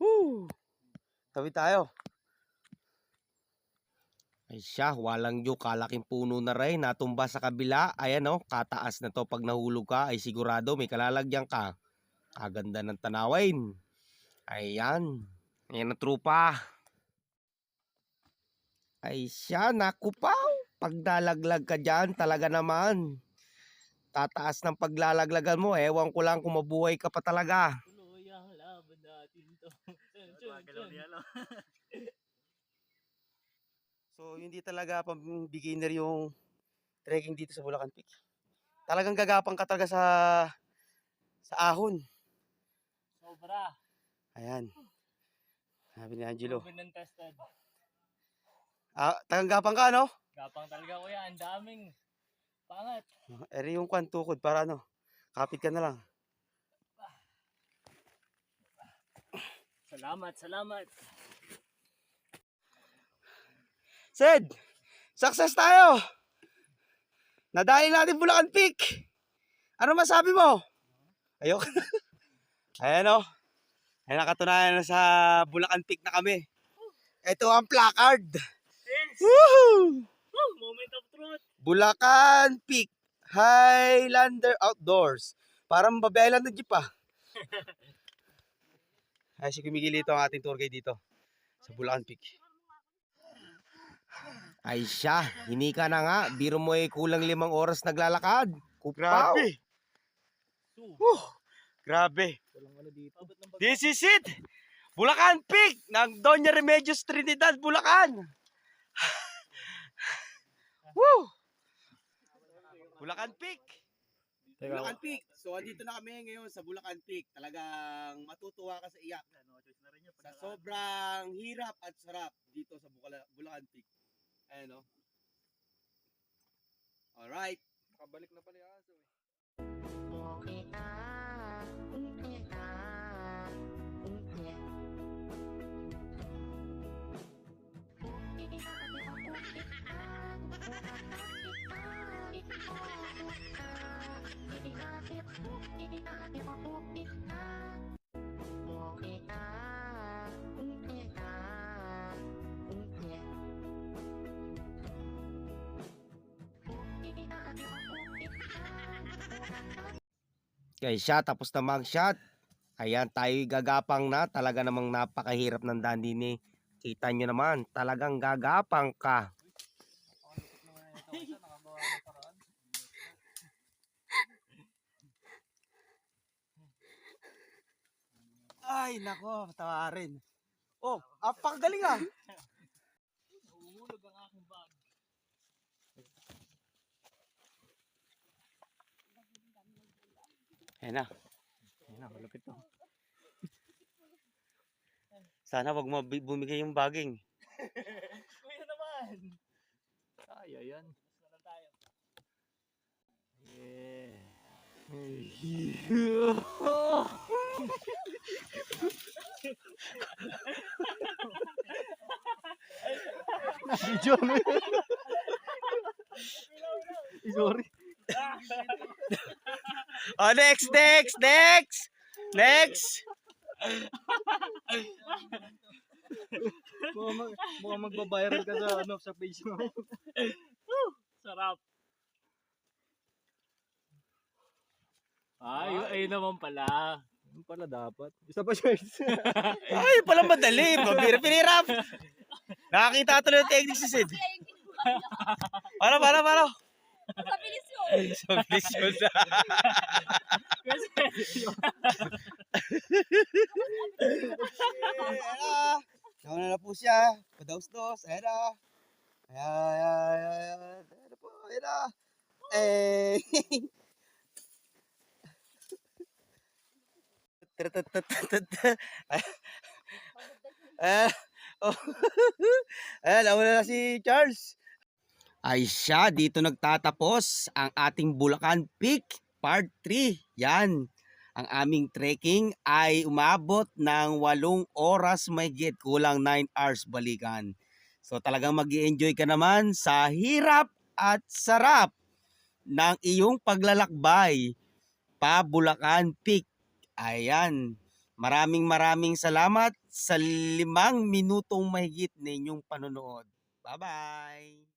Woo! Tabi tayo. Ay siya, walang yu, kalaking puno na rin, natumba sa kabila. Ayan o, kataas na to. Pag nahulog ka, ay sigurado may kalalagyan ka. Kaganda ng tanawin. Ayan. Ayan na trupa. Ay siya, nakupaw. Pag nalaglag ka dyan, talaga naman. Tataas ng paglalaglagan mo, ewan ko lang kung mabuhay ka pa talaga. Tuloy ang laban natin to. Gumagalaw niya lang. So, hindi talaga pang beginner yung trekking dito sa Bulacan Peak. Talagang gagapang ka talaga sa sa ahon. Sobra. Ayan. Sabi ni Angelo. Proven and tested. Ah, talagang gapang ka, no? Gapang talaga kuya. Ang daming pangat. Eri yung kwan tukod para ano, kapit ka na lang. Salamat, salamat. Sid, success tayo! Nadali natin Bulacan Peak! Ano masabi mo? Ayoko na. Ayan o. Ayan nakatunayan na sa Bulacan Peak na kami. Ito ang placard. Yes! Woohoo! Woo! Moment of truth. Bulacan Peak Highlander Outdoors. Parang babaylan na jeep ah. Ay, si Kumigilito ang ating tour guide dito sa Bulacan Peak. Ay siya, hinika na nga. Biro mo ay kulang limang oras naglalakad. Kupaw. Whew, grabe. Ano ng bag- This is it! Bulacan Peak ng Doña Remedios Trinidad, Bulacan. Woo! Bulacan Peak. Bulacan Peak. So, andito na kami ngayon sa Bulacan Peak. Talagang matutuwa ka sa iyak. Sa sobrang hirap at sarap dito sa Bukala- Bulacan Peak. Ayan o. Alright. Kabalik na pala yung aso eh. Kaya siya, tapos na mag-shot. Ayan, tayo gagapang na. Talaga namang napakahirap ng dandi ni. Kita nyo naman, talagang gagapang ka. Ay, nako, tawarin. Oh, apakagaling ah. Uhulog ang aking bag. Ayan na. Ayan na, malapit to. Sana wag mo bumigay yung baging. Kuya naman. Kaya yan. Mas na tayo. Video mo yun. Sorry. Oh, next, next, next! Next! Mukhang, mag, mukhang magbabiral ka sa, ano, sa page mo. Sarap. Ay, ayun naman pala. Ano pala dapat? Isa pa shorts. Ay, pala madali. Pinirap. Nakakita tuloy ng technique si Sid. Para, para, para. Mabilis yun. So, please yun. Kasi, Nauna na po siya. Padaus-dos. Ayan na. Ayan, ayan, ayan, ayan. Na po. Ayan na. Eh. Ayan, nauna na si Charles. Ay siya, dito nagtatapos ang ating Bulacan Peak Part 3. Yan. Ang aming trekking ay umabot ng walong oras may kulang 9 hours balikan. So talagang mag enjoy ka naman sa hirap at sarap ng iyong paglalakbay pa Bulacan Peak. Ayan. Maraming maraming salamat sa limang minutong mahigit ninyong panonood. Bye-bye!